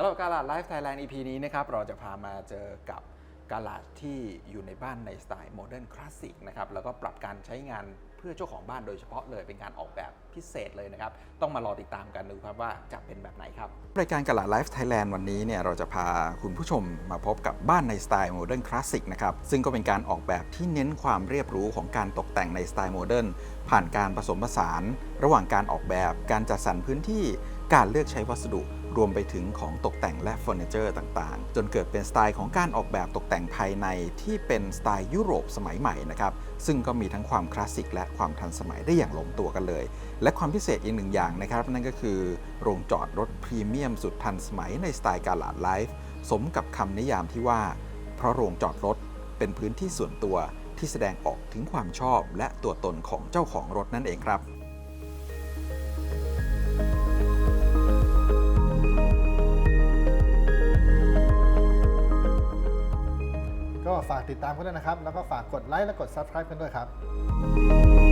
ำหรับการลาดไลฟ์ไทยแลนด์ EP นี้นะครับเราจะพามาเจอกับการลาดที่อยู่ในบ้านในสไตล์โมเดิร์นคลาสสิกนะครับแล้วก็ปรับการใช้งานเพื่อเจ้าของบ้านโดยเฉพาะเลยเป็นการออกแบบพิเศษเลยนะครับ ต้องมารอติดตามกันดูครับว่าจะเป็นแบบไหนครับรายการกลาดไลฟ์ไทยแลนด์วันนี้เนี่ยเราจะพาคุณผู้ชมมาพบกับบ้านในสไตล์โมเดิร์นคลาสสิกนะครับ ซึ่งก็เป็นการออกแบบที่เน้นความเรียบรู้ของการตกแต่งในสไตล์โมเดิร์นผ่านการผสมผสาน ระหว่างการออกแบบการจัดสรรพื้นที่การเลือกใช้วัสดุ รวมไปถึงของตกแต่งและเฟอร์นิเจอร์ต่างๆ จนเกิดเป็นสไตล์ของการออกแบบตกแต่งภายในที่เป็นสไตล์ยุโรปสมัยใหม่นะครับ ซึ่งก็มีทั้งความคลาสสิกและความทันสมัยได้อย่างลงตัวกันเลย และความพิเศษอีกหนึ่งอย่างนะครับ นั่นก็คือโรงจอดรถพรีเมียมสุดทันสมัยในสไตล์กาลาดไลฟ์สมกับคำนิยามที่ว่า เพราะโรงจอดรถเป็นพื้นที่ส่วนตัวที่แสดงออกถึงความชอบและตัวตนของเจ้าของรถนั่นเองครับ ก็ฝากติดตามกันด้วยนะครับ แล้วก็ฝากกดไลค์และกด Subscribe กันด้วยครับ